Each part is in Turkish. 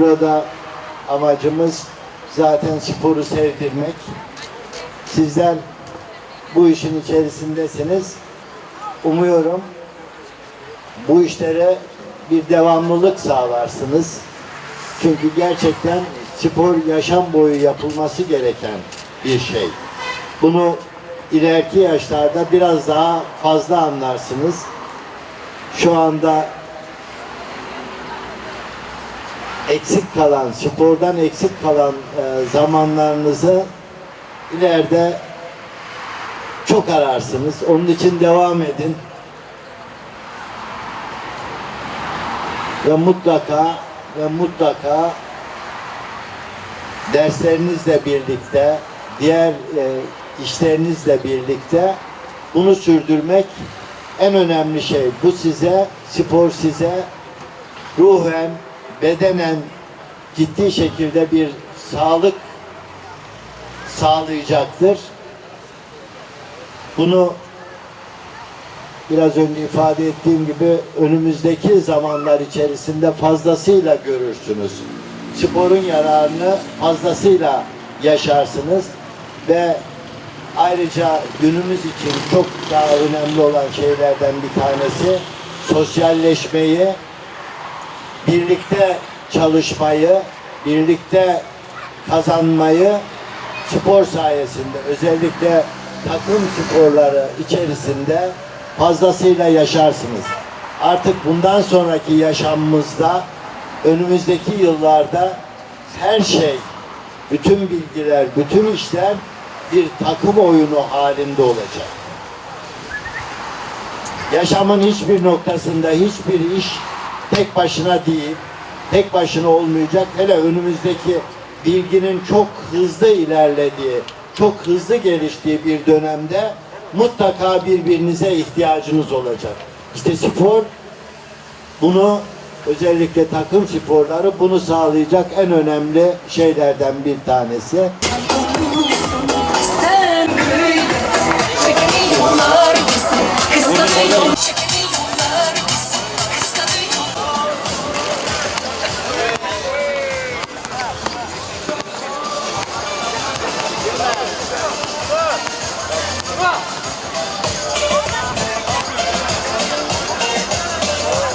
Burada amacımız zaten sporu sevdirmek. Sizler bu işin içerisindesiniz. Umuyorum bu işlere bir devamlılık sağlarsınız. Çünkü gerçekten spor yaşam boyu yapılması gereken bir şey. Bunu ileriki yaşlarda biraz daha fazla anlarsınız. Şu anda eksik kalan, spordan eksik kalan e, zamanlarınızı ileride çok ararsınız. Onun için devam edin. Ve mutlaka ve mutlaka derslerinizle birlikte, diğer e, işlerinizle birlikte bunu sürdürmek en önemli şey. Bu size, spor size ruhen, bedenen ciddi şekilde bir sağlık sağlayacaktır. Bunu biraz önce ifade ettiğim gibi önümüzdeki zamanlar içerisinde fazlasıyla görürsünüz. Sporun yararını fazlasıyla yaşarsınız ve ayrıca günümüz için çok daha önemli olan şeylerden bir tanesi sosyalleşmeyi, birlikte çalışmayı, birlikte kazanmayı spor sayesinde özellikle takım sporları içerisinde fazlasıyla yaşarsınız. Artık bundan sonraki yaşamımızda önümüzdeki yıllarda her şey, bütün bilgiler, bütün işler bir takım oyunu halinde olacak. Yaşamın hiçbir noktasında hiçbir iş tek başına değil, tek başına olmayacak. Hele önümüzdeki bilginin çok hızlı ilerlediği, çok hızlı geliştiği bir dönemde mutlaka birbirinize ihtiyacınız olacak. İşte spor bunu özellikle takım sporları bunu sağlayacak en önemli şeylerden bir tanesi.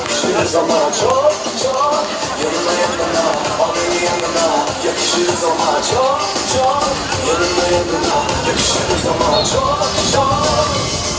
Shooters on my jaw, jaw. Yanına yanına, onun yanına. Yakışırız ama çok çok. Yanına yanına, yakışırız ama çok çok.